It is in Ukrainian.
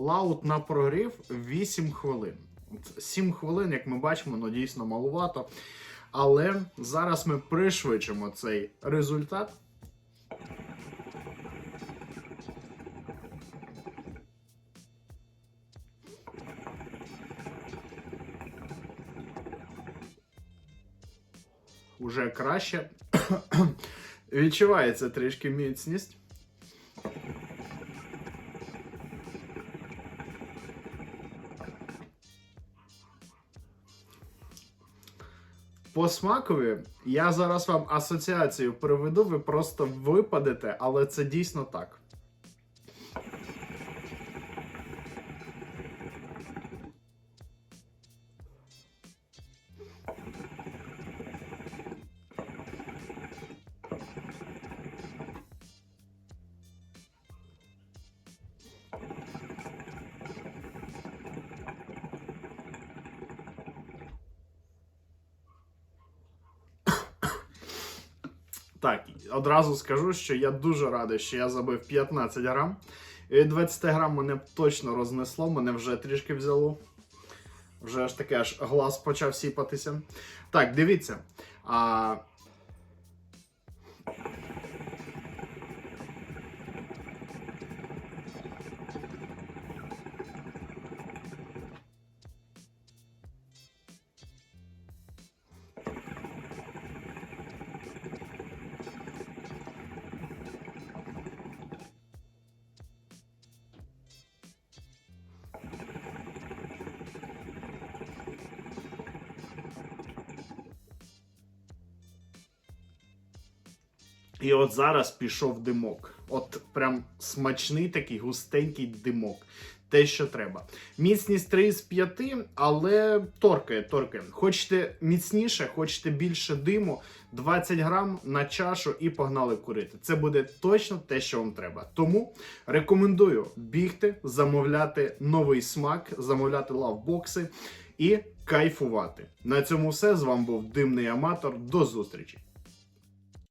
Лаут на прогрів 8 хвилин. 7 хвилин, як ми бачимо, ну дійсно малувато. Але зараз ми пришвидшимо цей результат. Уже краще. Відчувається трішки міцність. По смакові я зараз вам асоціацію приведу, ви просто випадете, але це дійсно так. Так, одразу скажу, що я дуже радий, що я забив 15 грам. І 20 грам мене точно рознесло, мене вже трішки взяло. Вже аж таке аж глаз почав сіпатися. Так, дивіться. А... І от зараз пішов димок. От прям смачний такий густенький димок. Те, що треба. Міцність 3 з 5, але торкає, торкає. Хочете міцніше, хочете більше диму, 20 грам на чашу і погнали курити. Це буде точно те, що вам треба. Тому рекомендую бігти, замовляти новий смак, замовляти лавбокси і кайфувати. На цьому все. З вами був димний аматор. До зустрічі!